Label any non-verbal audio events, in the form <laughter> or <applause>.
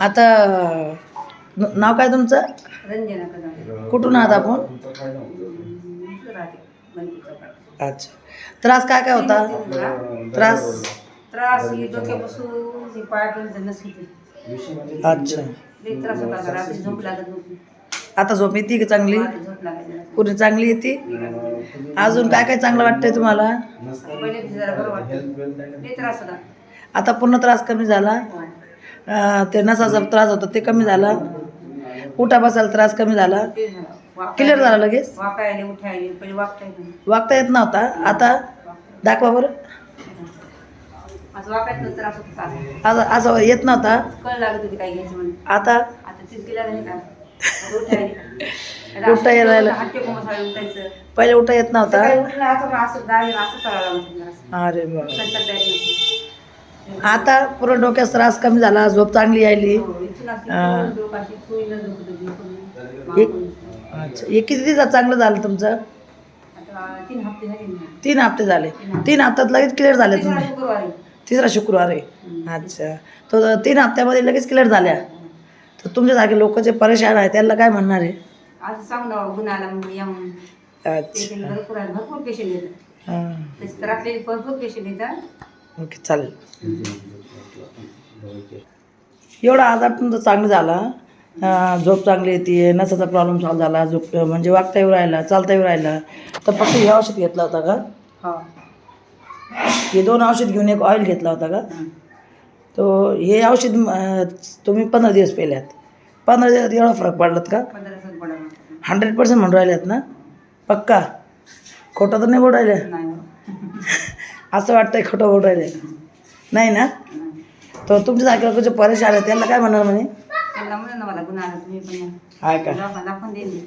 आता नाव काय तुमचं? रंजना कदम. कुठून आहात आपण? अच्छा. त्रास काय काय होता? त्रास? त्रास ही डोक्यापासून हे पायापर्यंत नस होते अच्छा. लई त्रास होता आता रात्री झोप लागत नव्हती. आता झोप येते की चांगली? पूर्ण चांगली येते? अजून काय काय चांगलं वाटतंय तुम्हाला? आता पूर्ण त्रास कमी झाला? अं, ते नसाचा त्रास होता ते कमी झाला. उठा बसायला त्रास कमी झाला. क्लिअर झाला लगेच? वागता येत नव्हता. आता दाखवा बरं. असं असं येत नव्हता. <laughs> आता? उठता यायला पहिले उठा येत नव्हता. अरे बाबा आता पूर्ण डोक्यात त्रास कमी झाला झोप चांगली यायली. अच्छा हे किती दिवसात चांगलं झालं तुमचं? तीन हप्ते झाले. तीन हप्त्यात लगेच क्लिअर झाले तुम्ही? तिसरा शुक्रवार. आहे. अच्छा. तो तीन हप्त्यामध्ये लगेच क्लिअर झाल्या. तर तुमच्यासारखे लोक जे परेशान आहे त्यांना काय म्हणणार आहे? अच्छा. भरपूर पेशंट येतात. ओके चालेल. एवढा आजार तुमचा चांगला झाला. झोप चांगली येते नसाचा प्रॉब्लेम सॉल्व झाला झोप म्हणजे वागता येऊ राहिला चालता येऊ राहिला. तर फक्त हे औषध घेतला होता का? हो. हे दोन औषध घेऊन एक ऑइल घेतला होता का? तो हे औषध तुम्ही पंधरा दिवस पेल्यात. पंधरा दिवसात एवढा फरक पडलात का? हंड्रेड पर्सेंट म्हणून राहिल्यात ना? पक्का? खोटं तर नाही बोलू राहिल्या. <laughs> असं वाटतंय खोटं बोलू राहिले. नाही ना. तर तुमच्यासारखे लोक जे परेशान आहेत त्यांना काय म्हणणार म्हणे? त्यांना म्हणून मला गुन्हा आला तुम्ही पण हाय का? दाखवून देईन